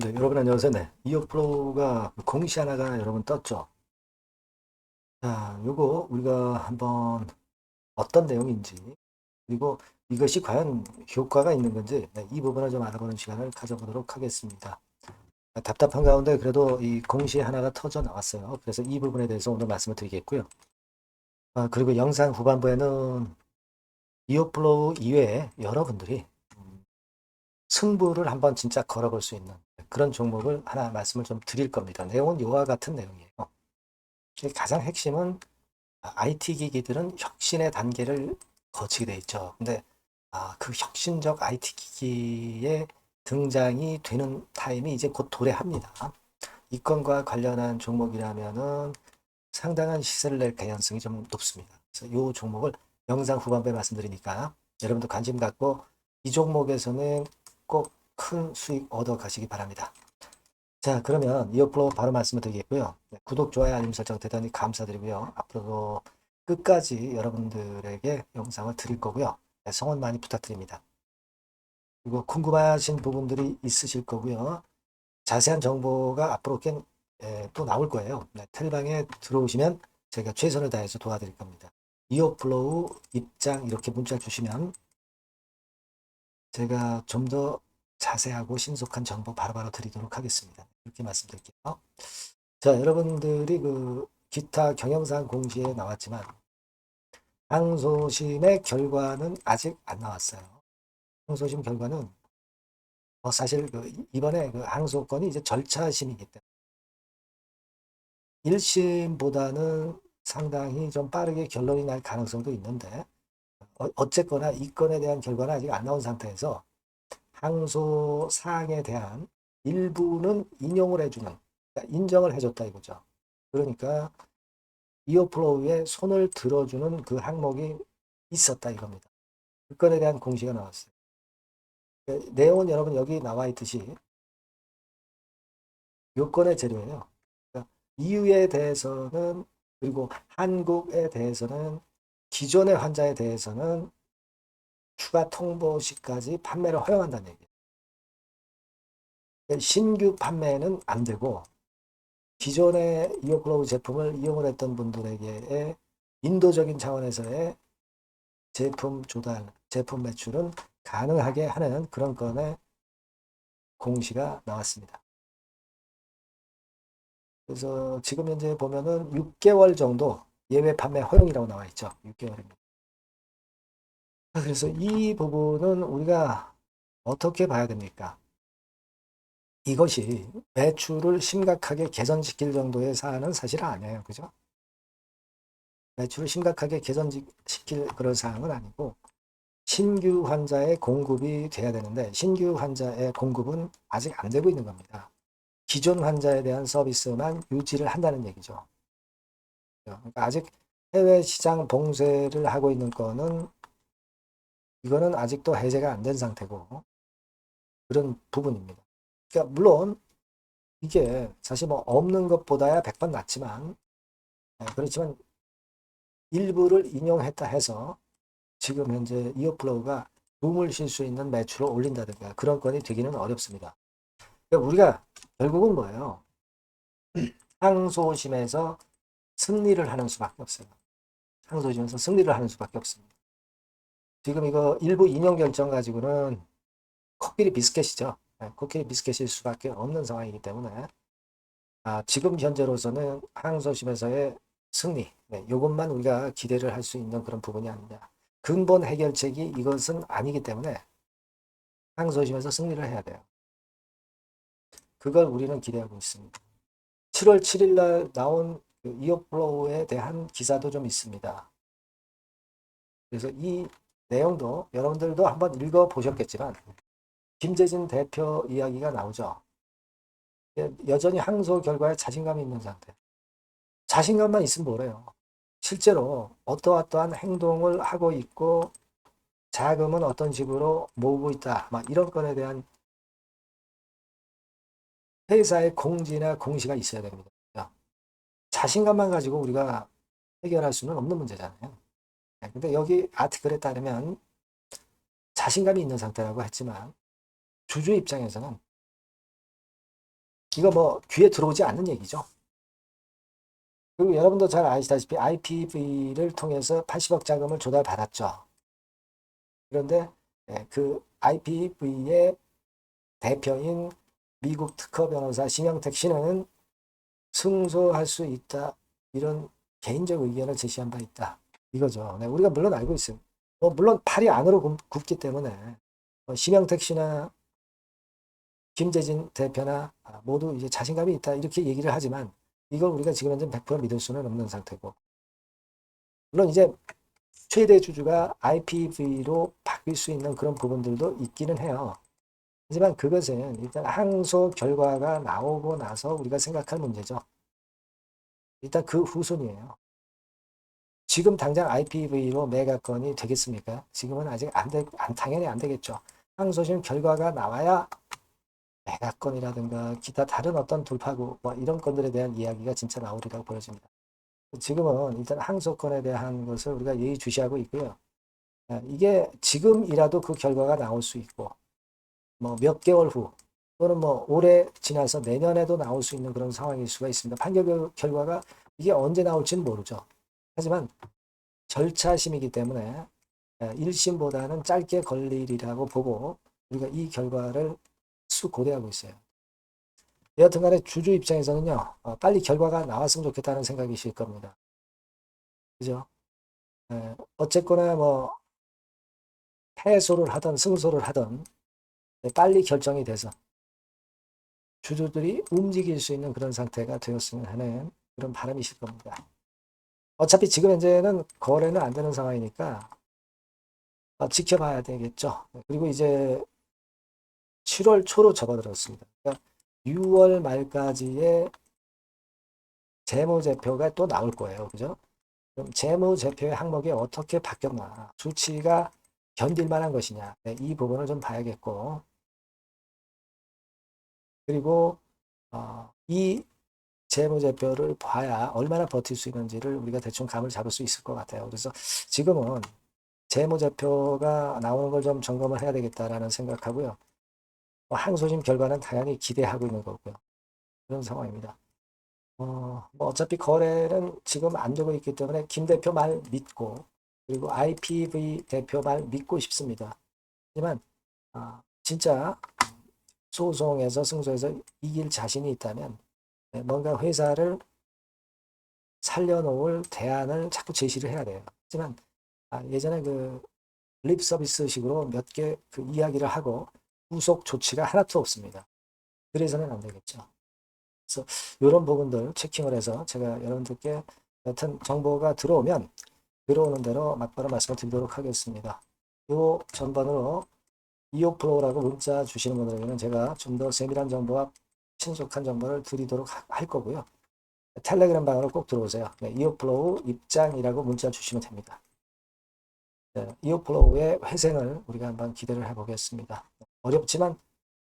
네, 여러분 안녕하세요. 네, 이억 프로가 공시 하나가 여러분 떴죠. 자, 요거 우리가 한번 어떤 내용인지 그리고 이것이 과연 효과가 있는 건지 네, 이 부분을 좀 알아보는 시간을 가져보도록 하겠습니다. 아, 답답한 가운데 그래도 이 공시 하나가 터져 나왔어요. 그래서 이 부분에 대해서 오늘 말씀을 드리겠고요. 아, 그리고 영상 후반부에는 이억 플로우 이외에 여러분들이 음, 승부를 한번 진짜 걸어볼 수 있는 그런 종목을 하나 말씀을 좀 드릴 겁니다. 내용은 이와 같은 내용이에요. 가장 핵심은 IT 기기들은 혁신의 단계를 거치게 돼 있죠. 근데 아, 그 혁신적 IT 기기의 등장이 되는 타임이 이제 곧 도래합니다. 이 건과 관련한 종목이라면은 상당한 시세를 낼 가능성이 좀 높습니다. 그래서 이 종목을 영상 후반부에 말씀드리니까 여러분도 관심 갖고 이 종목에서는 꼭 큰 수익 얻어 가시기 바랍니다. 자, 그러면 이어플로 바로 말씀을 드리겠고요. 네, 구독, 좋아요, 알림 설정 대단히 감사드리고요. 앞으로도 끝까지 여러분들에게 영상을 드릴 거고요. 네, 성원 많이 부탁드립니다. 그리고 궁금하신 부분들이 있으실 거고요. 자세한 정보가 앞으로 꽤, 에, 또 나올 거예요. 네, 텔방에 들어오시면 제가 최선을 다해서 도와드릴 겁니다. 이어플로우 입장 이렇게 문자 주시면 제가 좀 더 자세하고 신속한 정보 바로 바로 드리도록 하겠습니다. 이렇게 말씀드릴게요. 자, 여러분들이 그 기타 경영상 공시에 나왔지만 항소심의 결과는 아직 안 나왔어요. 항소심 결과는 어, 사실 그 이번에 그 항소건이 이제 절차심이기 때문에 1심보다는 상당히 좀 빠르게 결론이 날 가능성도 있는데 어, 어쨌거나 이 건에 대한 결과는 아직 안 나온 상태에서 항소 사항에 대한 일부는 인용을 해주는, 그러니까 인정을 해줬다 이거죠. 그러니까 이어플로우에 손을 들어주는 그 항목이 있었다 이겁니다. 그 건에 대한 공시가 나왔어요. 그 내용은 여러분 여기 나와 있듯이 요건의 재료예요. 그러니까 이유에 대해서는 그리고 한국에 대해서는 기존의 환자에 대해서는 추가 통보 시까지 판매를 허용한다는 얘기예요. 신규 판매는 안 되고 기존의 이어클로브 제품을 이용을 했던 분들에게 인도적인 차원에서의 제품 조달, 제품 매출은 가능하게 하는 그런 건의 공시가 나왔습니다. 그래서 지금 현재 보면은 6개월 정도 예외 판매 허용이라고 나와 있죠. 6개월입니다. 그래서 이 부분은 우리가 어떻게 봐야 됩니까? 이것이 매출을 심각하게 개선시킬 정도의 사안은 사실 아니에요. 그죠? 매출을 심각하게 개선시킬 그런 사항은 아니고 신규 환자의 공급이 돼야 되는데 신규 환자의 공급은 아직 안 되고 있는 겁니다. 기존 환자에 대한 서비스만 유지를 한다는 얘기죠. 그러니까 아직 해외 시장 봉쇄를 하고 있는 거는 이거는 아직도 해제가 안 된 상태고 그런 부분입니다. 그러니까 물론 이게 사실 뭐 없는 것보다야 100번 낫지만 네, 그렇지만 일부를 인용했다 해서 지금 현재 이어플로우가 붐을 쉴 수 있는 매출을 올린다든가 그런 건이 되기는 어렵습니다. 그러니까 우리가 결국은 뭐예요? 항소심에서 승리를 하는 수밖에 없어요. 항소심에서 승리를 하는 수밖에 없습니다. 지금 이거 일부 인용 결정 가지고는 코끼리 비스켓이죠. 네, 코끼리 비스켓일 수밖에 없는 상황이기 때문에 아, 지금 현재로서는 항소심에서의 승리, 네, 이것만 우리가 기대를 할 수 있는 그런 부분이 아니냐. 근본 해결책이 이것은 아니기 때문에 항소심에서 승리를 해야 돼요. 그걸 우리는 기대하고 있습니다. 7월 7일 날 나온 그 이어플로우에 대한 기사도 좀 있습니다. 그래서 이 내용도 여러분들도 한번 읽어보셨겠지만 김재진 대표 이야기가 나오죠. 예, 여전히 항소 결과에 자신감이 있는 상태. 자신감만 있으면 뭐래요. 실제로 어떠어떠한 행동을 하고 있고 자금은 어떤 식으로 모으고 있다. 막 이런 건에 대한 회사의 공지나 공시가 있어야 됩니다. 자신감만 가지고 우리가 해결할 수는 없는 문제잖아요. 네, 근데 여기 아티클에 따르면 자신감이 있는 상태라고 했지만 주주 입장에서는 이거 뭐 귀에 들어오지 않는 얘기죠. 그리고 여러분도 잘 아시다시피 IPV를 통해서 80억 자금을 조달받았죠. 그런데 예, 그 IPV의 대표인 미국 특허 변호사 심영택 씨는 승소할 수 있다. 이런 개인적 의견을 제시한 바 있다. 이거죠. 네, 우리가 물론 알고 있어요. 뭐 물론 팔이 안으로 굽- 굽기 때문에 뭐 심영택 씨나 김재진 대표나 아, 모두 이제 자신감이 있다 이렇게 얘기를 하지만 이걸 우리가 지금 현재 100% 믿을 수는 없는 상태고 물론 이제 최대 주주가 IPV로 바뀔 수 있는 그런 부분들도 있기는 해요. 하지만 그것은 일단 항소 결과가 나오고 나서 우리가 생각할 문제죠. 일단 그 후순이에요. 지금 당장 IPV로 매각건이 되겠습니까? 지금은 아직 안 되, 안, 당연히 안 되겠죠. 항소심 결과가 나와야 매각건이라든가 기타 다른 어떤 돌파구 뭐 이런 건들에 대한 이야기가 진짜 나오리라고 보여집니다. 지금은 일단 항소건에 대한 것을 우리가 예의주시하고 있고요. 아, 이게 지금이라도 그 결과가 나올 수 있고 뭐 몇 개월 후 또는 뭐 올해 지나서 내년에도 나올 수 있는 그런 상황일 수가 있습니다. 판결 결- 결과가 이게 언제 나올지는 모르죠. 하지만 절차심이기 때문에 1심보다는 짧게 걸리리라고 보고 우리가 이 결과를 수 고대하고 있어요. 여하튼 간에 주주 입장에서는요, 어, 빨리 결과가 나왔으면 좋겠다는 생각이실 겁니다. 그죠? 에, 어쨌거나 뭐, 패소를 하든 승소를 네, 빨리 결정이 돼서 주주들이 움직일 수 있는 그런 상태가 되었으면 하는 그런 바람이실 겁니다. 어차피 지금 현재는 거래는 안 되는 상황이니까 어, 지켜봐야 되겠죠. 그리고 이제 7월 초로 접어들었습니다. 그러니까 6월 말까지의 재무제표가 또 나올 거예요. 그죠? 그럼 재무제표의 항목이 어떻게 바뀌었나, 수치가 견딜 만한 것이냐, 네, 이 부분을 좀 봐야겠고, 그리고 어, 이 재무제표를 봐야 얼마나 버틸 수 있는지를 우리가 대충 감을 잡을 수 있을 것 같아요. 그래서 지금은 재무제표가 나오는 걸 좀 점검을 해야 되겠다라는 생각하고요. 뭐 항소심 결과는 당연히 기대하고 있는 거고요. 그런 상황입니다. 어, 뭐 어차피 거래는 지금 안 되고 있기 때문에 김 대표 말 믿고 그리고 IPV 대표 말 믿고 싶습니다. 하지만 아, 진짜 소송에서 승소해서 이길 자신이 있다면 네, 뭔가 회사를 살려놓을 대안을 자꾸 제시를 해야 돼요. 하지만 아, 예전에 그 립 서비스식으로 몇 개 그 이야기를 하고 후속 조치가 하나도 없습니다. 그래서는 안 되겠죠. 그래서 이런 부분들 체킹을 해서 제가 여러분들께 여튼 정보가 들어오면 들어오는 대로 막바로 말씀을 드리도록 하겠습니다. 이 전반으로 2호 프로라고 문자 주시는 분들에게는 제가 좀 더 세밀한 정보와 신속한 정보를 드리도록 하- 할 거고요. 텔레그램 방으로 꼭 들어오세요. 네, 2호 플로우 입장이라고 문자 주시면 됩니다. 네, 2호 플로우의 회생을 우리가 한번 기대를 해보겠습니다. 어렵지만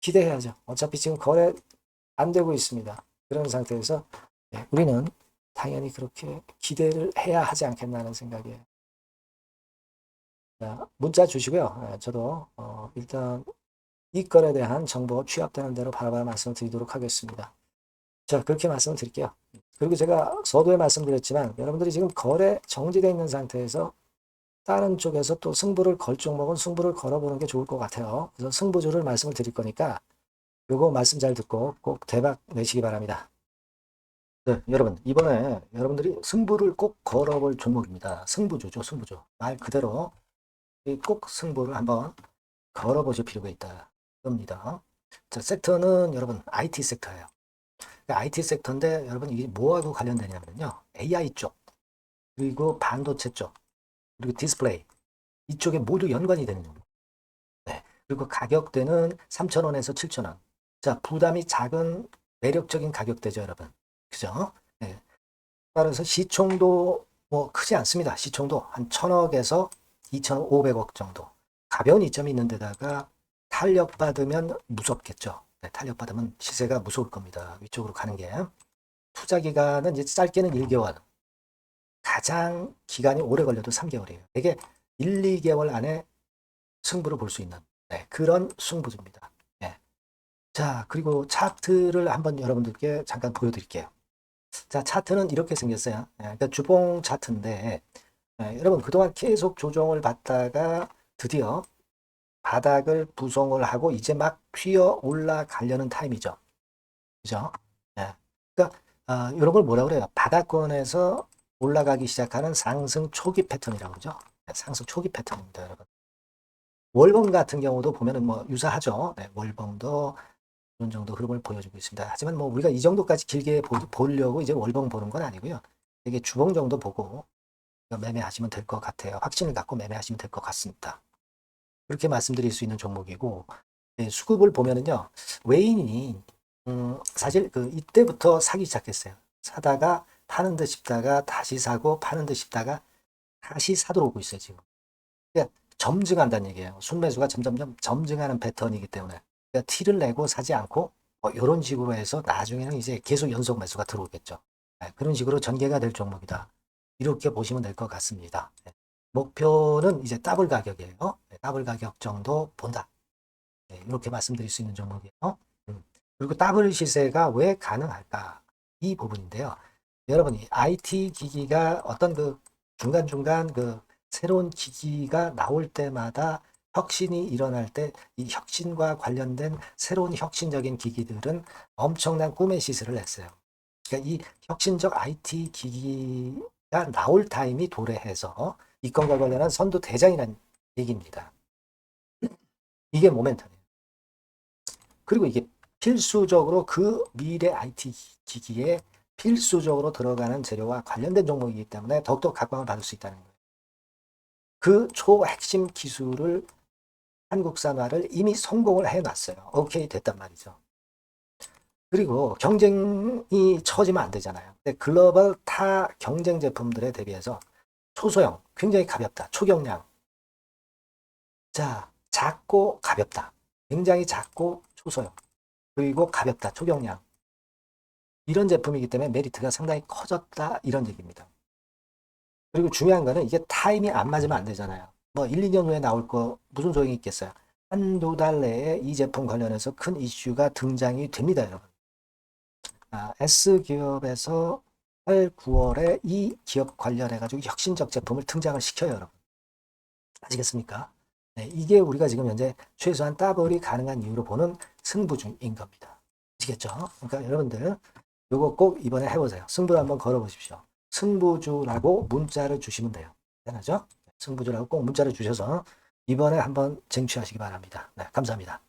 기대해야죠. 어차피 지금 거래 안 되고 있습니다. 그런 상태에서 네, 우리는 당연히 그렇게 기대를 해야 하지 않겠나 하는 생각이에요. 자, 문자 주시고요. 네, 저도 어, 일단 이 건에 대한 정보 취합되는 대로 바라봐 말씀을 드리도록 하겠습니다. 자, 그렇게 말씀을 드릴게요. 그리고 제가 서두에 말씀드렸지만 여러분들이 지금 거래 정지되어 있는 상태에서 다른 쪽에서 또 승부를 걸 종목은 승부를 걸어보는 게 좋을 것 같아요. 그래서 승부주를 말씀을 드릴 거니까 요거 말씀 잘 듣고 꼭 대박 내시기 바랍니다. 네, 여러분 이번에 여러분들이 승부를 꼭 걸어볼 종목입니다. 승부주죠, 승부주. 말 그대로 이 꼭 승부를 한번 걸어보실 필요가 있다. 겁니다. 자, 섹터는 여러분 IT 섹터예요. IT 섹터인데 여러분 이게 뭐하고 관련되냐면요. AI 쪽, 그리고 반도체 쪽, 그리고 디스플레이 이쪽에 모두 연관이 되는 종목. 네. 그리고 가격대는 3,000원에서 7,000원. 자, 부담이 작은 매력적인 가격대죠, 여러분. 그죠? 네. 따라서 시총도 뭐 크지 않습니다. 시총도 한 1,000억에서 2,500억 정도. 가벼운 이점이 있는 데다가 탄력받으면 무섭겠죠. 네, 탄력받으면 시세가 무서울 겁니다. 위쪽으로 가는 게. 투자 기간은 이제 짧게는 1개월. 가장 기간이 오래 걸려도 3개월이에요. 되게 1, 2개월 안에 승부를 볼 수 있는 네, 그런 승부주입니다. 네. 자, 그리고 차트를 한번 여러분들께 잠깐 보여드릴게요. 자, 차트는 이렇게 생겼어요. 예, 그러니까 주봉 차트인데, 예, 여러분 그동안 계속 조정을 받다가 드디어 바닥을 부송을 하고 이제 막 튀어 올라가려는 타임이죠. 그죠? 예. 그러니까, 아, 이런 걸 뭐라 그래요? 바닥권에서 올라가기 시작하는 상승 초기 패턴이라고 그러죠. 예, 상승 초기 패턴입니다, 여러분. 월봉 같은 경우도 보면은 뭐 유사하죠. 네, 월봉도 이런 정도 흐름을 보여주고 있습니다. 하지만 뭐 우리가 이 정도까지 길게 보, 보려고 이제 월봉 보는 건 아니고요. 이게 주봉 정도 보고 매매하시면 될 것 같아요. 확신을 갖고 매매하시면 될 것 같습니다. 그렇게 말씀드릴 수 있는 종목이고 네, 수급을 보면은요 외인이 음, 사실 그 이때부터 사기 시작했어요. 사다가 파는 듯 싶다가 다시 사고 파는 듯 싶다가 다시 사도록 오고 있어요 지금. 그러니까 점증한다는 얘기예요. 순매수가 점점점 점증하는 패턴이기 때문에 그러니까 티를 내고 사지 않고 뭐 이런 식으로 해서 나중에는 이제 계속 연속 매수가 들어오겠죠. 네, 그런 식으로 전개가 될 종목이다. 이렇게 보시면 될 것 같습니다. 네. 목표는 이제 더블 가격이에요. 네, 더블 가격 정도 본다. 네, 이렇게 말씀드릴 수 있는 종목이에요. 음. 그리고 더블 시세가 왜 가능할까? 이 부분인데요. 여러분이 IT 기기가 어떤 그 중간중간 그 새로운 기기가 나올 때마다 혁신이 일어날 때 이 혁신과 관련된 새로운 혁신적인 기기들은 엄청난 꿈의 시세를 냈어요. 그러니까 이 혁신적 IT 기기 가 나올 타임이 도래해서 이 건과 관련한 선두 대장이라는 얘기입니다. 이게 모멘텀이에요. 그리고 이게 필수적으로 그 미래 IT 기기에 필수적으로 들어가는 재료와 관련된 종목이기 때문에 더욱더 각광을 받을 수 있다는 거예요. 그 초핵심 기술을 한국산화를 이미 성공을 해놨어요. 오케이 됐단 말이죠. 그리고 경쟁이 처지면 안 되잖아요. 근데 글로벌 타 경쟁 제품들에 대비해서 초소형, 굉장히 가볍다. 초경량. 자, 작고 가볍다. 굉장히 작고 초소형. 그리고 가볍다. 초경량. 이런 제품이기 때문에 메리트가 상당히 커졌다. 이런 얘기입니다. 그리고 중요한 거는 이게 타임이 안 맞으면 안 되잖아요. 뭐 1, 2년 후에 나올 거 무슨 소용이 있겠어요. 한두 달 내에 이 제품 관련해서 큰 이슈가 등장이 됩니다, 여러분. 아, S기업에서 8, 9월에 이 기업 관련해가지고 혁신적 제품을 등장을 시켜요, 여러분. 아시겠습니까? 네, 이게 우리가 지금 현재 최소한 더블이 가능한 이유로 보는 승부 중인 겁니다. 아시겠죠? 그러니까 여러분들 요거 꼭 이번에 해보세요. 승부를 한번 걸어보십시오. 승부주라고 문자를 주시면 돼요. 되나죠? 승부주라고 꼭 문자를 주셔서 이번에 한번 쟁취하시기 바랍니다. 네, 감사합니다.